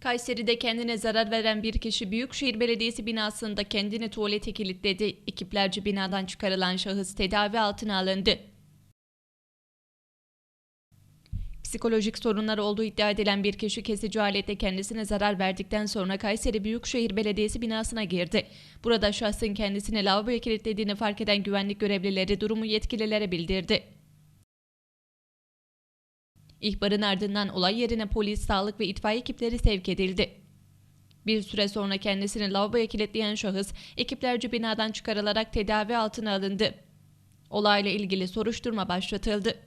Kayseri'de kendine zarar veren bir kişi Büyükşehir Belediyesi binasında kendini tuvalete kilitledi. Ekiplerce binadan çıkarılan şahıs tedavi altına alındı. Psikolojik sorunları olduğu iddia edilen bir kişi kesici aletle kendisine zarar verdikten sonra Kayseri Büyükşehir Belediyesi binasına girdi. Burada şahsın kendisini lavaboya kilitlediğini fark eden güvenlik görevlileri durumu yetkililere bildirdi. İhbarın ardından olay yerine polis, sağlık ve itfaiye ekipleri sevk edildi. Bir süre sonra kendisini lavaboya kilitleyen şahıs ekiplerce binadan çıkarılarak tedavi altına alındı. Olayla ilgili soruşturma başlatıldı.